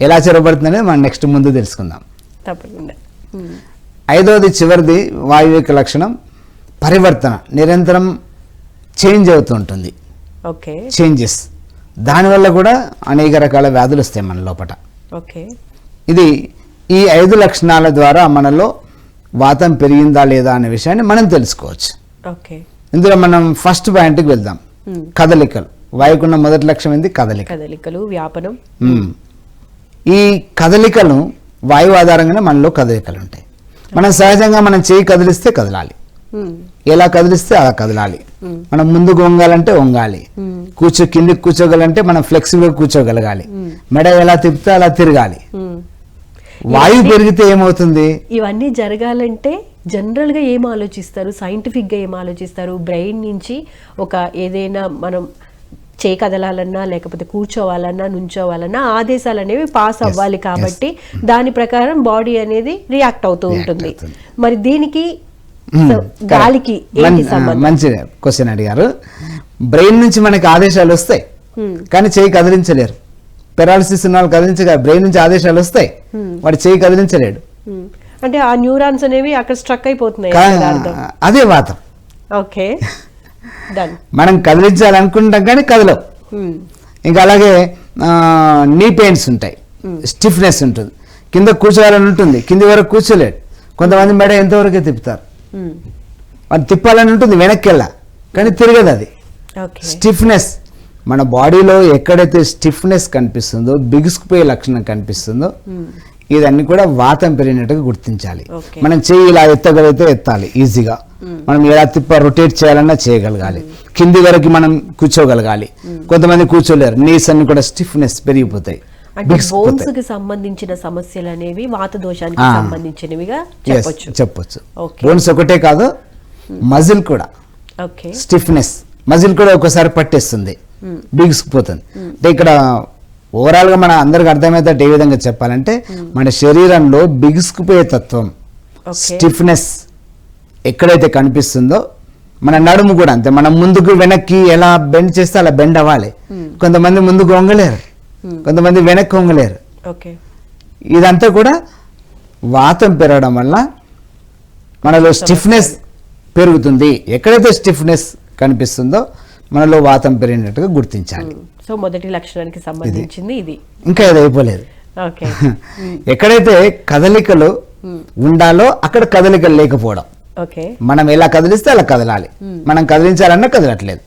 ఎలా చెరబడుతుంది అనేది మనం నెక్స్ట్ ముందు తెలుసుకుందాం. తప్పకుండా. ఐదవది చివరిది వాయువిక లక్షణం పరివర్తన నిరంతరం చేంజ్ అవుతూ ఉంటుంది. ఓకే. చేంజెస్. దానివల్ల కూడా అనేక రకాల వ్యాధులు వస్తాయి మన లోపల ఓకే. ఇది ఈ ఐదు లక్షణాల ద్వారా మనలో వాతం పెరిగిందా లేదా అనే విషయాన్ని మనం తెలుసుకోవచ్చు. ఓకే. ఇందులో మనం ఫస్ట్ పాయింట్కి వెళ్దాం. కదలికలు. వాయుకున్న మొదటి లక్ష్యం ఏంది? కదలిక కదలికలు వ్యాపనం. ఈ కదలికలు వాయువు ఆధారంగానే మనలో కదలికలు ఉంటాయి. మనం సహజంగా మనం చేయి కదిలిస్తే కదలాలి. ఉమ్, ఎలా కదిలిస్తే అలా కదలాలి. మ్మ్. మనం ముందుకు వంగాలంటే వంగాలి. మ్మ్. కూర్చో కిందికి కూర్చోగలంటే మనం ఫ్లెక్సిబుల్గా కూర్చోగలగాలి. మెడ ఎలా తిప్పితే అలా తిరగాలి. వాయువు పెరిగితే ఏమవుతుంది? ఇవన్నీ జరగాలంటే జనరల్గా ఏం ఆలోచిస్తారు? సైంటిఫిక్గా ఏం ఆలోచిస్తారు? బ్రెయిన్ నుంచి ఒక ఏదైనా మనం చేయి కదలాలన్నా లేకపోతే కూర్చోవాలన్నా నుంచోవాలన్నా ఆదేశాలు అనేవి పాస్ అవ్వాలి కాబట్టి దాని ప్రకారం బాడీ అనేది రియాక్ట్ అవుతూ ఉంటుంది. మరి దీనికి. సో, గాలికి మన్- ఏంటి ఆ, సంబంధం? మంచి క్వశ్చన్ అడిగారు. బ్రెయిన్ నుంచి మనకి ఆదేశాలు వస్తాయి మ్మ్. కానీ చేయి కదిలించలేరు. పెరాలసిస్ ఉన్న వాళ్ళు కదిలించగా బ్రెయిన్ నుంచి ఆదేశాలు వస్తాయి వాడు చేయి కదిలించలేడు. అంటే ఆ న్యూరాన్స్ అనేవి అక్కడ స్ట్రక్ అయిపోతున్నాయి అదే వాతం. ఓకే మనం కదిలించాలనుకుంటాం కానీ కదలవు. ఇంకా అలాగే నీ పెయిన్స్ ఉంటాయి. స్టిఫ్నెస్ ఉంటుంది. కింద కూర్చోవాలని ఉంటుంది. కింది వరకు కూర్చోలేడు. కొంతమంది మెడ ఎంతవరకే తిప్పుతారు. అది తిప్పాలని ఉంటుంది వెనక్కి వెళ్ళా కానీ తిరగదు అది. స్టిఫ్నెస్ మన బాడీలో ఎక్కడైతే స్టిఫ్నెస్ కనిపిస్తుందో బిగుసుకుపోయే లక్షణం కనిపిస్తుందో ఇదన్నీ కూడా వాతం పెరిగినట్టుగా గుర్తించాలి. మనం చెయ్యి ఇలా ఎత్తగలిగితే ఎత్తాలి ఈజీగా. మనం ఎలా తిప్ప రొటేట్ చేయాలన్నా చేయగలగాలి. కింది వరకు మనం కూర్చోగలగాలి. కొంతమంది కూర్చోలేరు నీస్ అన్ని కూడా స్టిఫ్నెస్ పెరిగిపోతాయి అంటే బిగుసుకుపోతాయి. బోన్స్కి సంబంధించిన సమస్యలు అనేవి వాత దోషానికి. సంబంధించినవిగా చెప్పొచ్చు. చెప్పొచ్చు. బోన్స్ ఒకటే కాదు మజిల్ కూడా. స్టిఫ్నెస్. మజిల్ కూడా ఒకసారి పట్టేస్తుంది బిగుసుకుపోతుంది అంటే ఇక్కడ ఓవరాల్గా మన అందరికి అర్థమయ్యేటట్టు ఏ విధంగా చెప్పాలంటే మన శరీరంలో బిగుసుకుపోయే తత్వం స్టిఫ్నెస్ ఎక్కడైతే కనిపిస్తుందో మన నడుము కూడా అంతే. మనం ముందుకు వెనక్కి ఎలా బెండ్ చేస్తే అలా బెండ్ అవ్వాలి. కొంతమంది ముందుకు వంగలేరు. కొంతమంది వెనక్కి వంగలేరు. ఓకే ఇదంతా కూడా వాతం పెరగడం వల్ల మనలో స్టిఫ్నెస్ పెరుగుతుంది. ఎక్కడైతే స్టిఫ్నెస్ కనిపిస్తుందో మనలో వాతం పెరిగినట్టుగా గుర్తించాలి. సో మొదటి లక్షణానికి సంబంధించింది ఇది. ఇంకా ఇది అయిపోలేదు. ఎక్కడైతే కదలికలు ఉండాలో అక్కడ కదలికలు లేకపోవడం. ఓకే. మనం ఎలా కదిలిస్తే అలా కదలాలి. మనం కదిలించాలన్నా కదలట్లేదు.